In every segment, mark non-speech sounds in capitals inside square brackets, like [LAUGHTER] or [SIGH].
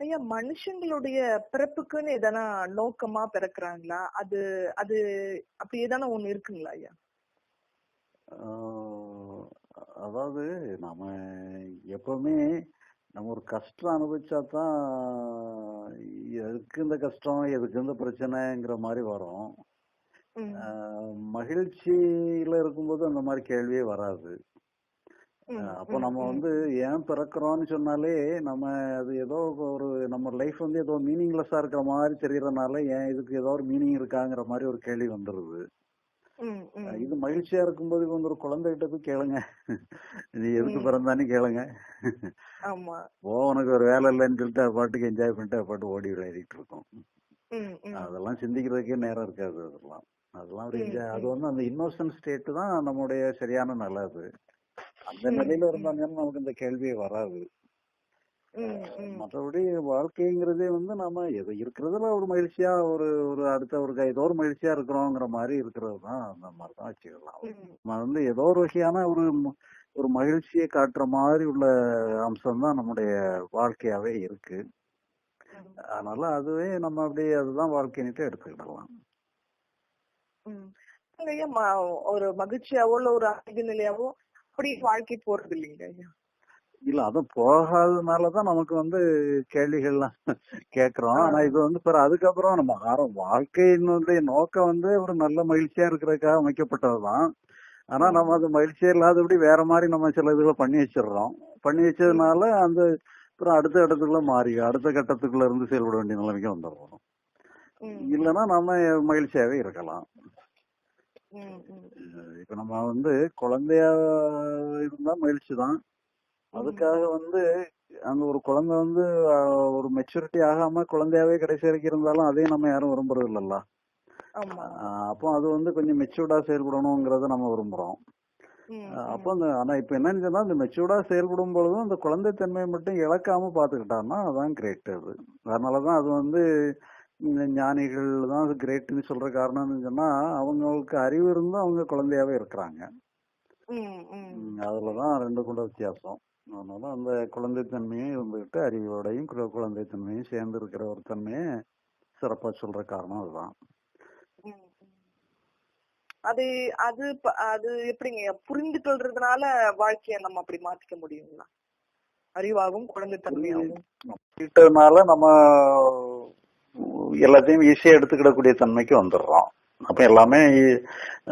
ஐயா மனுஷங்களுடைய பிறப்புக்குன்னு எதனா நோக்கமா பிறக்குறாங்களா? அது அது அப்படி எதனா ஒண்ணு இருக்குங்களா ஐயா? அதாவது நம்ம எப்பவுமே நம்ம ஒரு கஷ்டம் அனுபவிச்சா தான் எதுக்கு இந்த கஷ்டம் எதுக்கு இந்த பிரச்சனைங்கிற மாதிரி வரும். மகிழ்ச்சியில இருக்கும்போது அந்த மாதிரி கேள்வியே வராது. அப்போ நம்ம வந்து ஏன் பிறக்கிறோம்னு சொன்னாலே நம்ம அது ஏதோ ஒரு நம்ம லைஃப் வந்து ஏதோ மீனிங்லெஸ்ஸா இருக்கிற மாதிரி தெரியறதுனால ஏன் இதுக்கு ஏதோ ஒரு மீனிங் இருக்காங்கிற மாதிரி ஒரு கேள்வி வந்துருது. இது மகிழ்ச்சியா இருக்கும்போது வந்து ஒரு குழந்தைகிட்ட போய் கேளுங்க. நீ எதுக்கு ம். பிறந்தான்னு கேளுங்க. ஆமா. ஓ உனக்கு ஒரு வேலை இல்லைன்னு சொல்லிட்டு பாட்டுக்கு என்ஜாய் பண்ணிட்டு பாட்டு ஓடி விளையாடிட்டு இருக்கோம். அதெல்லாம் சிந்திக்கிறதுக்கே நேரம் இருக்காது அதெல்லாம். அதெல்லாம் ஒரு அது வந்து அந்த இன்னோசன்ட் ஸ்டேட் தான் நம்முடைய சரியான நல்லது அந்த நிலையில ம், இருந்தாங்கன்னா நமக்கு இந்த கேள்வியே வராது. மற்றபடி வாழ்க்கைங்கிறதே வந்து நம்ம எது இருக்கிறதுல ஒரு மகிழ்ச்சியா ஒரு ஒரு அடுத்த ஒரு ஏதோ ஒரு மகிழ்ச்சியா இருக்கிறோங்கிற மாதிரி இருக்கிறது தான் அந்த மாதிரி தான் வச்சுக்கலாம் வந்து ஏதோ ஒரு வகையான ஒரு ஒரு மகிழ்ச்சியை காட்டுற மாதிரி உள்ள அம்சம் தான் நம்முடைய வாழ்க்கையாவே இருக்கு. அதனால அதுவே நம்ம அப்படியே அதுதான் வாழ்க்கைன்னுட்டு எடுத்துக்கிடலாம். ஒரு மகிழ்ச்சியாவோ இல்ல ஒரு அமைதி நிலையாவோ அப்படி வாழ்க்கை போறது இல்லைங்க இல்ல அது போகாததுனாலதான் நமக்கு வந்து கேள்விகள்லாம் கேக்குறோம் ஆனா இது வந்து பிற அதுக்கப்புறம் நம்ம ஆரம் வாழ்க்கையினுடைய நோக்கம் வந்து ஒரு நல்ல மகிழ்ச்சியா இருக்கிறதுக்காக அமைக்கப்பட்டதுதான். ஆனா நம்ம அது மகிழ்ச்சியா இல்லாதபடி வேற மாதிரி நம்ம சில இதுகளை பண்ணி வச்சிடுறோம். பண்ணி வச்சதுனால அந்த அப்புறம் அடுத்த இடத்துக்குள்ள மாறி அடுத்த கட்டத்துக்குள்ள இருந்து செயல்பட வேண்டிய நிலைமைக்கு வந்துடுறோம். இல்லைன்னா நம்ம மகிழ்ச்சியாவே இருக்கலாம். இப்ப நம்ம வந்து குழந்தையா இருந்தா மகிழ்ச்சி தான் அதுக்காக வந்து அந்த ஒரு குழந்தை வந்து ஒரு மெச்சூரிட்டி ஆகாம குழந்தையாவே கடைசி வரைக்கும் இருந்தாலும் அதையும் நம்ம யாரும் விரும்புறது இல்லல்ல அப்போ அது வந்து கொஞ்சம் மெச்சூர்டா செயல்படணுங்கிறத நம்ம விரும்புறோம். அப்போ அந்த ஆனா இப்ப என்னன்னு சொன்னா அந்த மெச்சூர்டா செயல்படும் பொழுதும் அந்த குழந்தைத்தன்மையை மட்டும் இழக்காம பாத்துக்கிட்டான்னா அதான் கிரேட் அது. அதனாலதான் அது வந்து ஞானிகள் தான் கிரேட்னு சொல்ற காரணம்னு சொன்னா அவங்களுக்கு அறிவு இருந்தும் அவங்க குழந்தையாவே இருக்கிறாங்க. அதுலதான் ரெண்டு கூட வித்தியாசம். அதனால அந்த குழந்தைத்தன்மையும் இருந்துகிட்டு அறிவோடையும் குழந்தைத்தன்மையும் சேர்ந்து இருக்கிற ஒரு தன்மையை சிறப்பா சொல்ற காரணம் அதுதான். அது அது அது எப்படிங்க புரிந்து கொள்றதுனால வாழ்க்கைய நம்ம அப்படி மாத்திக்க முடியுங்களா? அறிவாகவும் குழந்தைத்தன்மையாகவும் நம்ம எல்லாத்தையும் ஈஸியா எடுத்துக்கிடக்கூடிய தன்மைக்கு வந்துடுறோம். அப்ப எல்லாமே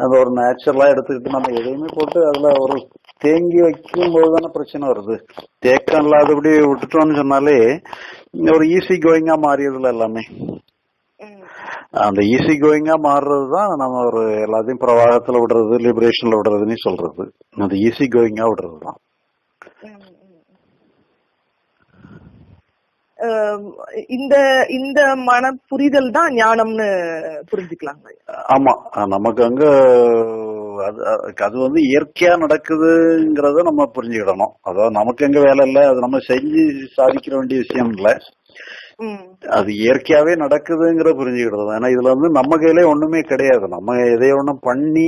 அது ஒரு நேச்சுரலா எடுத்துக்கிட்டு நம்ம எதையுமே போட்டு அதுல ஒரு தேங்கி வைக்கும் போதுதானே பிரச்சனை வருது. தேக்கம் இல்லாதபடி விட்டுட்டோம்னு சொன்னாலே ஒரு ஈஸி கோயிங்கா மாறியதுல எல்லாமே. அந்த ஈஸி கோயிங்கா மாறுறது தான் நம்ம ஒரு எல்லாத்தையும் பிரவாகத்துல விடுறது லிபரேஷன்ல விடுறதுன்னு சொல்றது. அந்த ஈஸி கோயிங்கா விடுறது தான் இந்த இந்த மன புரிதல் தான் ஞானம்னு புரிஞ்சுக்கலாங்க. ஆமா நமக்கு அங்க அது வந்து இயற்கையா நடக்குதுங்கிறத நம்ம புரிஞ்சுக்கிடணும். அதாவது நமக்கு எங்க வேலை இல்ல அது நம்ம செஞ்சு சாதிக்கிற வேண்டிய விஷயம் இல்ல. அது இயற்கையாவே நடக்குதுங்கிற புரிஞ்சுக்கிடுறது ஏன்னா இதுல வந்து நம்ம கையிலே ஒண்ணுமே கிடையாது. நம்ம எதையோ ஒண்ணு பண்ணி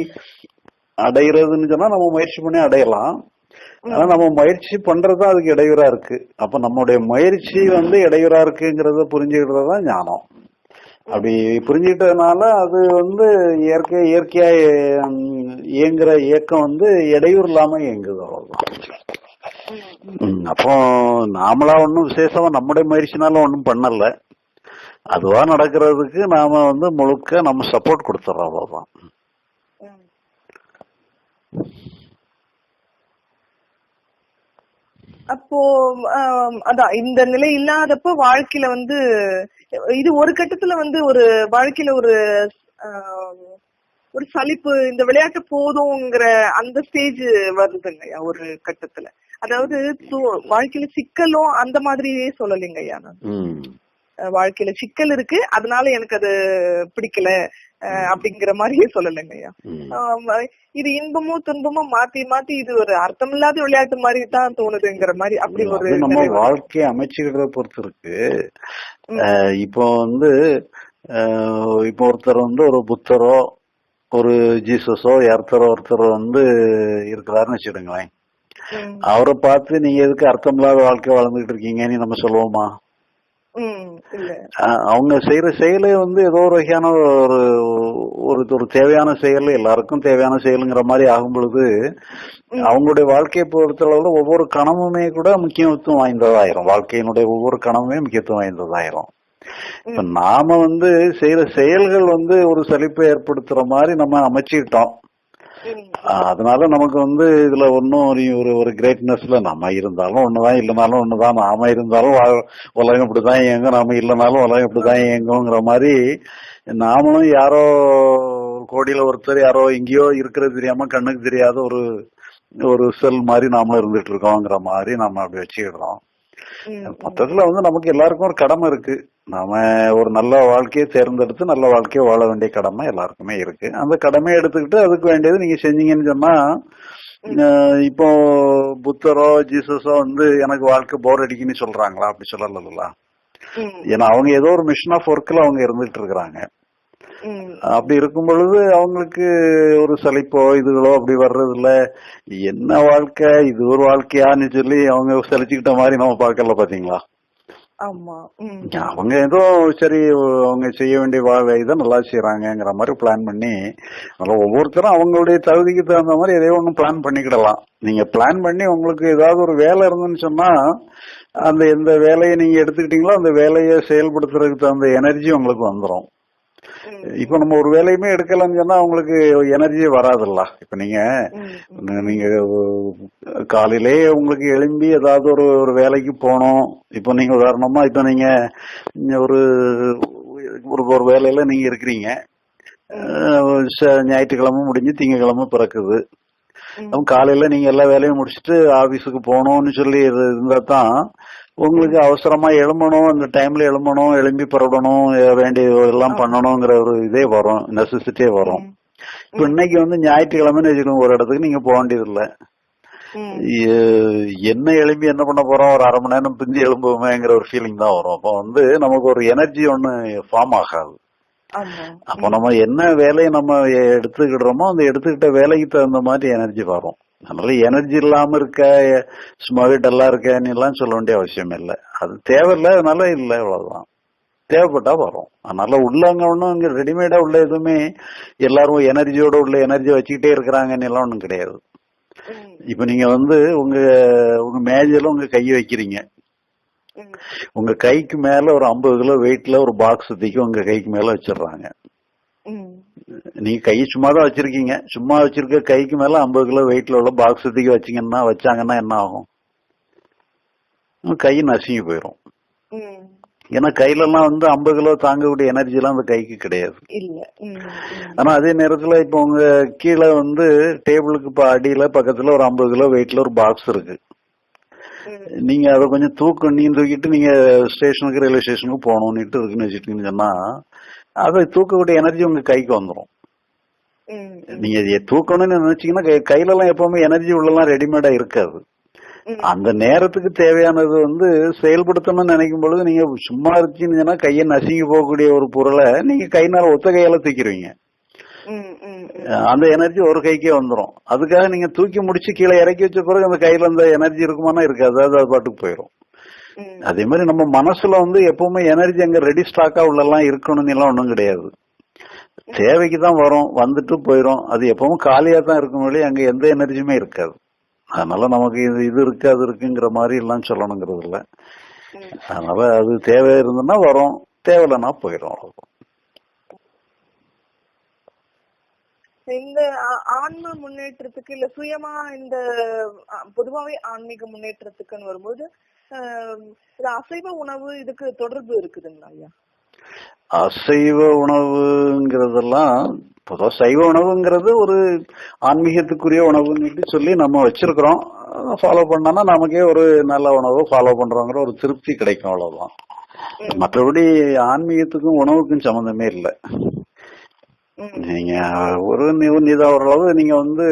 அடையிறதுன்னு சொன்னா நம்ம முயற்சி பண்ணி அடையலாம். ஆனா நம்ம முயற்சி பண்றது அதுக்கு இடையூறா இருக்கு. அப்ப நம்மளுடைய முயற்சி வந்து இடையூறா இருக்குங்கிறத புரிஞ்சுக்கிட்டது தான் ஞானம். அப்படி புரிஞ்சுக்கிட்டதுனால அது வந்து இயற்கை இயற்கையா இயங்குற இயக்கம் வந்து இடையூறு இல்லாம இயங்குது அவ்வளவுதான். அப்போ நாமளா ஒன்றும் விசேஷமா நம்முடைய முயற்சினால ஒன்றும் பண்ணல. அதுவா நடக்கிறதுக்கு நாம வந்து முழுக்க நம்ம சப்போர்ட் கொடுத்துறோம் அவ்வளவுதான். அப்போ அதான் இந்த நிலை இல்லாதப்போ வாழ்க்கையில வந்து இது ஒரு கட்டத்துல வந்து ஒரு வாழ்க்கையில ஒரு ஒரு சலிப்பு இந்த விளையாட்டு போதுங்கிற அந்த ஸ்டேஜ் வருதுங்கய்யா ஒரு கட்டத்துல. அதாவது வாழ்க்கையில சிக்கலும் அந்த மாதிரியே சொல்லலைங்கய்யா நான். வாழ்க்கையில சிக்கல் இருக்கு. அதனால எனக்கு அது பிடிக்கல. அப்படிங்கிற மாதிரியே சொல்லலைங்கய்யா ம். ஆமா, இது இன்பமோ துன்பமோ மாத்தி மாத்தி இது ஒரு அர்த்தமில்லாத விளையாட்டு மாதிரி தான் தோணுதுங்கிற மாதிரி அப்படி ஒரு நம்ம. வாழ்க்கையை அமைச்சுக்கிறத பொறுத்து இருக்கு இப்போ வந்து இப்போ ஒருத்தர் வந்து ஒரு புத்தரோ ஒரு ஜீசஸோ யார்த்தரோ ஒருத்தர் வந்து இருக்கிறாருன்னு வச்சுடுங்களேன். அவரை பார்த்து நீங்க எதுக்கு அர்த்தமில்லாத வாழ்க்கை வாழ்ந்துகிட்டு இருக்கீங்கன்னு நம்ம சொல்லுவோமா அவங்க செய்யற செயலே வந்து ஏதோ ஒரு வகையான ஒரு ஒரு ஒரு தேவையான செயல் எல்லாருக்கும் தேவையான செயலுங்கிற மாதிரி ஆகும் பொழுது அவங்களுடைய வாழ்க்கையை பொறுத்தளவுல ஒவ்வொரு கணமுமே கூட முக்கியத்துவம் வாய்ந்ததாயிரும். வாழ்க்கையினுடைய ஒவ்வொரு கணமுமே முக்கியத்துவம் வாய்ந்ததாயிரும். இப்ப நாம வந்து செய்யற செயல்கள் வந்து ஒரு சலிப்பை ஏற்படுத்துற மாதிரி நம்ம அமைச்சுக்கிட்டோம். ம். ஆஹ் அதனால நமக்கு வந்து இதுல ஒன்னும் ஒரு ஒரு ஒரு கிரேட்னஸ்ல நம்ம இருந்தாலும் ஒண்ணுதான் இல்லைனாலும் ஒண்ணுதான். நாம இருந்தாலும் உலகம் இப்படிதான் இயங்கும். நாம இல்லைனாலும் உலகம் இப்படிதான் இயங்குங்கிற மாதிரி நாமளும் யாரோ ஒரு கோடியில ஒருத்தர் யாரோ எங்கேயோ இருக்கிறது தெரியாம கண்ணுக்கு தெரியாத ஒரு ஒரு செல் மாதிரி நாம இருந்துட்டு இருக்கோங்கிற மாதிரி நாம அப்படி வச்சுக்கிடுறோம். மொத்தத்துல வந்து நமக்கு எல்லாருக்கும் ஒரு கடமை இருக்கு. நாம ஒரு நல்ல வாழ்க்கையை தேர்ந்தெடுத்து நல்ல வாழ்க்கையை வாழ வேண்டிய கடமை எல்லாருக்குமே இருக்கு. அந்த கடமையை எடுத்துக்கிட்டு அதுக்கு வேண்டியது நீங்க செஞ்சீங்கன்னு சொன்னா இப்போ புத்தரோ ஜீசஸோ வந்து எனக்கு வாழ்க்கை போர் அடிக்குன்னு சொல்றாங்களா? அப்படி சொல்லல ம். ஏன்னா அவங்க ஏதோ ஒரு மிஷன் ஆஃப் ஒர்க்ல அவங்க இருந்துட்டு இருக்கிறாங்க. அப்படி இருக்கும் பொழுது அவங்களுக்கு ஒரு சலிப்போ இதுகளோ அப்படி வர்றது இல்ல என்ன வாழ்க்கை? இது ஒரு வாழ்க்கையான்னு சொல்லி அவங்க சலிச்சுக்கிட்ட மாதிரி நம்ம பார்க்கல பாத்தீங்களா. அவங்க ஏதோ சரி அவங்க செய்ய வேண்டிய இதை நல்லா செய்யறாங்கிற மாதிரி பிளான் பண்ணி அதனால ஒவ்வொருத்தரும் அவங்களுடைய தகுதிக்கு தகுந்த மாதிரி எதையோ ஒண்ணு பிளான் பண்ணிக்கிடலாம். நீங்க பிளான் பண்ணி உங்களுக்கு ஏதாவது ஒரு வேலை இருந்துன்னு சொன்னா அந்த எந்த வேலையை நீங்க எடுத்துக்கிட்டீங்களோ அந்த வேலையை செயல்படுத்துறதுக்கு தகுந்த எனர்ஜி உங்களுக்கு வந்துடும். இப்ப நம்ம ஒரு வேலையுமே எடுக்கலன்னு சொன்னா உங்களுக்கு எனர்ஜி வராதுல்ல. இப்ப நீங்க. நீங்க காலையிலே உங்களுக்கு எழும்பி ஏதாவது ஒரு ஒரு வேலைக்கு போகணும் இப்போ நீங்க உதாரணமா இப்ப நீங்க ஒரு ஒரு ஒரு வேலையில நீங்க இருக்கிறீங்க. ஞாயிற்றுக்கிழமை முடிஞ்சு திங்கக்கிழமை பிறக்குது. காலையில நீங்க எல்லா வேலையும் முடிச்சுட்டு ஆபீஸுக்கு போகணும்னு சொல்லி இரு- இருந்தா தான் உங்களுக்கு அவசரமா எழும்பணும் அந்த டைம்ல எழும்பணும் எழும்பி புறப்படணும் எ- வேண்டிய எல்லாம் பண்ணணுங்கிற ஒரு இதே வரும் நெசசிட்டியே வரும். இப்ப இன்னைக்கு வந்து ஞாயிற்றுக்கிழமைன்னு வச்சுக்கோங்க ஒரு இடத்துக்கு நீங்க போக வேண்டியது இல்ல என்ன எழும்பி என்ன பண்ண போறோம் ஒரு அரை மணி நேரம் பிந்தி எழும்புவோமேங்கிற ஒரு ஃபீலிங் தான் வரும். அப்போ வந்து நமக்கு ஒரு எனர்ஜி ஒண்ணு ஃபார்ம் ஆகாது. அப்போ நம்ம என்ன வேலையை நம்ம எடுத்துக்கிடுறோமோ அந்த எடுத்துக்கிட்ட வேலைக்கு தகுந்த மாதிரி எனர்ஜி வரும். அதனால எனர்ஜி இல்லாம இருக்க சும்மாவே டல்லா இருக்கன்னு எல்லாம் சொல்ல வேண்டிய அவசியம் இல்லை அது தேவையில்லை அதனால இல்லை அவ்வளவுதான் தேவைப்பட்டா வரும் அதனால உள்ளவங்க ஒன்றும் இங்க ரெடிமேடா உள்ள எதுவுமே எல்லாரும் எனர்ஜியோட உள்ள எனர்ஜி வச்சுக்கிட்டே இருக்கிறாங்கன்னு எல்லாம் ஒன்றும் கிடையாது. இப்ப நீங்க வந்து உங்க உங்க மேஜையில உங்க கையை வைக்கிறீங்க. உங்க கைக்கு மேல ஒரு ஐம்பது கிலோ வெயிட்ல ஒரு பாக்ஸ் தூக்கி உங்க கைக்கு மேல வச்சிடுறாங்க. நீங்க கை சும்மா தான் வச்சிருக்கீங்க. சும்மா வச்சிருக்க கைக்கு மேல ஐம்பது கிலோ வெயிட்ல உள்ள பாக்ஸ் தூக்கி வச்சீங்கன்னா வச்சாங்கன்னா என்ன ஆகும்? கை நசுங்கி போயிடும் ம். ஏன்னா கையில எல்லாம் வந்து ஐம்பது கிலோ தாங்கக்கூடிய எனர்ஜி எல்லாம் அந்த கைக்கு கிடையாது. ஆனா அதே நேரத்துல இப்ப உங்க கீழே வந்து டேபிளுக்கு இப்ப அடியில பக்கத்துல ஒரு ஐம்பது கிலோ வெயிட்ல ஒரு பாக்ஸ் இருக்கு. நீங்க அதை கொஞ்சம் தூக்க நீ தூக்கிட்டு நீங்க ஸ்டேஷனுக்கு ரயில்வே ஸ்டேஷனுக்கு போகணும்னுட்டு இருக்குன்னு வச்சுட்டீங்கன்னு சொன்னா அதை தூக்கக்கூடிய எனர்ஜி உங்க கைக்கு வந்துடும். நீங்க இதை தூக்கணும்னு நினைச்சீங்கன்னா கையில எல்லாம் எப்பவுமே எனர்ஜி உள்ளலாம் ரெடிமேடா இருக்காது. அந்த நேரத்துக்கு தேவையானது வந்து செயல்படுத்தணும்னு நினைக்கும் பொழுது நீங்க சும்மா இருக்கீங்கன்னா கையை நசுங்கி போகக்கூடிய ஒரு பொருளை நீங்க கைனால ஒத்த கையால தூக்கிடுவீங்க அந்த எனர்ஜி ஒரு கைக்கே வந்துடும் அதுக்காக நீங்க தூக்கி முடிச்சு கீழே இறக்கி வச்ச பிறகு அந்த கையில அந்த எனர்ஜி இருக்குமானா இருக்காது அது பாட்டுக்கு போயிடும். அதே மாதிரி நம்ம மனசுல வந்து எப்பவுமே எனர்ஜி அங்க ரெடி ஸ்டாக்கா உள்ளெல்லாம் இருக்கணும்னு எல்லாம் ஒண்ணும் கிடையாது. தேவைக்கு தான் வரும் வந்துட்டு போயிடும் அது எப்பவும் காலியா தான் இருக்கும் வழி அங்க எந்த எனர்ஜியுமே இருக்காது. அதனால நமக்கு இது இது இருக்கு அது இருக்குங்கிற மாதிரி எல்லாம் சொல்லணுங்கிறது இல்ல. அதனால அது தேவை இருந்ததுன்னா வரும் தேவையில்லைன்னா போயிடும் அவ்வளவுதான். இந்த ஆன்ம முன்னேற்றத்துக்கு இல்ல சுயமா இந்த பொதுவாவே ஆன்மீக முன்னேற்றத்துக்குன்னு வரும்போது அசைவ உணவு இதுக்கு தொடர்பு இருக்குதுங்களா ஐயா? அசைவ உணவுங்கிறதெல்லாம் பொதுவா சைவ உணவுங்கிறது ஒரு ஆன்மீகத்துக்குரிய உணவுன்னு சொல்லி நம்ம வச்சிருக்கிறோம். ஃபாலோ பண்ணோம்னா நமக்கே ஒரு நல்ல உணவு ஃபாலோ பண்றோங்கிற ஒரு திருப்தி கிடைக்கும் அவ்வளவுதான். மற்றபடி ஆன்மீகத்துக்கும் உணவுக்கும் சம்மந்தமே இல்லை. நீங்க ஒரு நிதா ஓரளவு நீங்க வந்து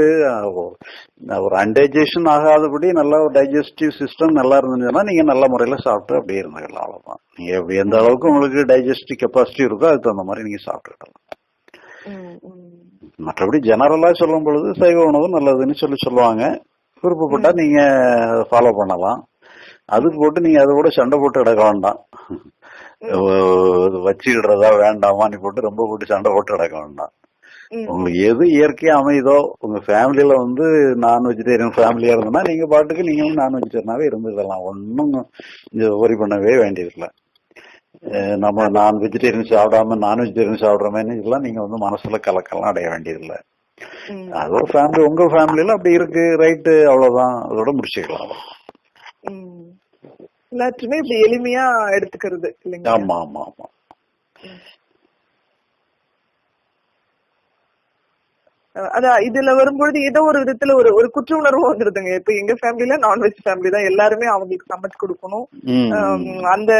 ஒரு அன்டைஜஷன் ஆகாதபடி நல்ல ஒரு டைஜஸ்டிவ் சிஸ்டம் நல்லா இருந்துச்சுன்னா நீங்க நல்ல முறையில சாப்பிட்டு அப்படியே இருந்துக்கலாம் அவ்வளவுதான். நீங்க எந்த அளவுக்கு உங்களுக்கு டைஜஸ்டிவ் கெப்பாசிட்டி இருக்கோ அதுக்கு தகுந்த மாதிரி நீங்க சாப்பிட்டுக்கலாம். மற்றபடி ஜெனரலா சொல்லும் பொழுது சைவ உணவு நல்லதுன்னு சொல்லி சொல்லுவாங்க. விருப்பப்பட்டா நீங்க ஃபாலோ பண்ணலாம். அதுக்கு போட்டு நீங்க அதை கூட சண்டை போட்டு எடுக்க வேண்டாம். வச்சுக்கிடுறதா வேண்டாமான்னு போட்டு ரொம்ப போட்டு சண்டை போட்டு எடுக்க வேண்டாம். உங்களுக்கு எது இயற்கையா அமையுதோ உங்க ஃபேமிலியில வந்து நான் வெஜிடேரியன் ஃபேமிலியா இருந்ததுன்னா நீங்க பாட்டுக்கு நீங்களும் நான் வெஜிடேரியனாவே இருந்துக்கலாம். ஒன்னும் ஒரி பண்ணவே வேண்டியதில்லை. நம்ம நான் வெஜிடேரியன் சாப்பிடாம நான் வெஜிடேரியன் சாப்பிடுறோமேன்னு இதெல்லாம் நீங்க வந்து மனசுல கலக்கலாம் அடைய வேண்டியதில்லை. அது ஒரு ஃபேமிலி உங்க ஃபேமிலியில அப்படி இருக்கு. ரைட்டு அவ்வளவுதான். அதோட முடிச்சுக்கலாம். எல்லாத்தையுமே இப்படி எளிமையா எடுத்துக்கிறது ஆமா ஆமா ஆமா. அதான் இதுல வரும்பொழுது ஏதோ ஒரு விதத்துல ஒரு ஒரு குற்ற உணர்வு வந்துருதுங்க. இப்ப எங்க ஃபேமிலில நான்வெஜ் ஃபேமிலி தான். எல்லாருமே அவங்களுக்கு சமைச்சு கொடுக்கணும். அந்த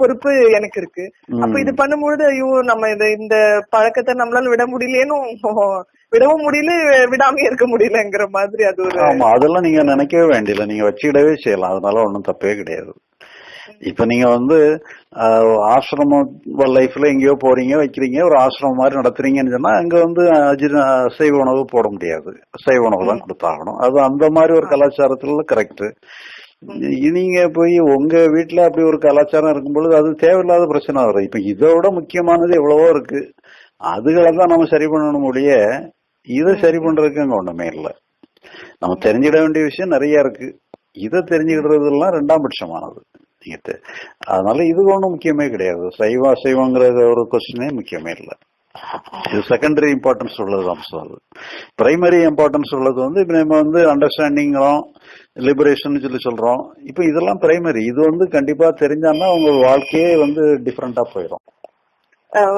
பொறுப்பு எனக்கு இருக்கு. அப்ப இது பண்ணும்பொழுது ஐயோ நம்ம இத இந்த பழக்கத்தை நம்மளால விட முடியலேன்னு [LAUGHS] விடவும் முடியல விடாம இருக்க முடியலங்கிற மாதிரி அது ஒரு ஆமா அதெல்லாம் நீங்க நினைக்கவே வேண்டியதில்லை. நீங்க வச்சுக்கிடவே செய்யலாம். அதனால ஒண்ணும் தப்பே கிடையாது. இப்ப நீங்க வந்து ஆஹ், ஆசிரமம் லைஃப்ல எங்கேயோ போறீங்க வைக்கிறீங்க ஒரு ஆசிரமம் மாதிரி நடத்துறீங்கன்னு சொன்னா அங்க வந்து அஜி- அசைவ உணவு போட முடியாது. அசைவ உணவு தான் கொடுத்தாகணும். அது அந்த மாதிரி ஒரு கலாச்சாரத்துல கரெக்ட் நீங்க போய் உங்க வீட்டுல அப்படி ஒரு கலாச்சாரம் இருக்கும் பொழுது அது தேவையில்லாத பிரச்சனை வரும். இப்ப இதை விட முக்கியமானது எவ்வளவோ இருக்கு. அதுகளை தான் நம்ம சரி பண்ணணும் ஒழிய இதை சரி பண்றதுக்கு அங்க ஒண்ணுமே இல்லை. நம்ம தெரிஞ்சிட வேண்டிய விஷயம் நிறைய இருக்கு. இதை தெரிஞ்சுக்கிடுறதெல்லாம் ரெண்டாம் பட்சமானது. நீங்க அதனால இது ஒண்ணும் முக்கியமே கிடையாது. சைவ அசைவங்கிறது ஒரு கொஸ்டினே முக்கியமே இல்லை. இது செகண்டரி இம்பார்ட்டன்ஸ் உள்ளது அம்சம் அது. பிரைமரி இம்பார்ட்டன்ஸ் உள்ளது வந்து இப்போ நம்ம வந்து அண்டர்ஸ்டாண்டிங்கிறோம் லிபரேஷன் சொல்லி சொல்றோம். இப்ப இதெல்லாம் பிரைமரி இது வந்து கண்டிப்பா தெரிஞ்சான்னா உங்க வாழ்க்கையே வந்து டிஃப்ரெண்டா போயிடும்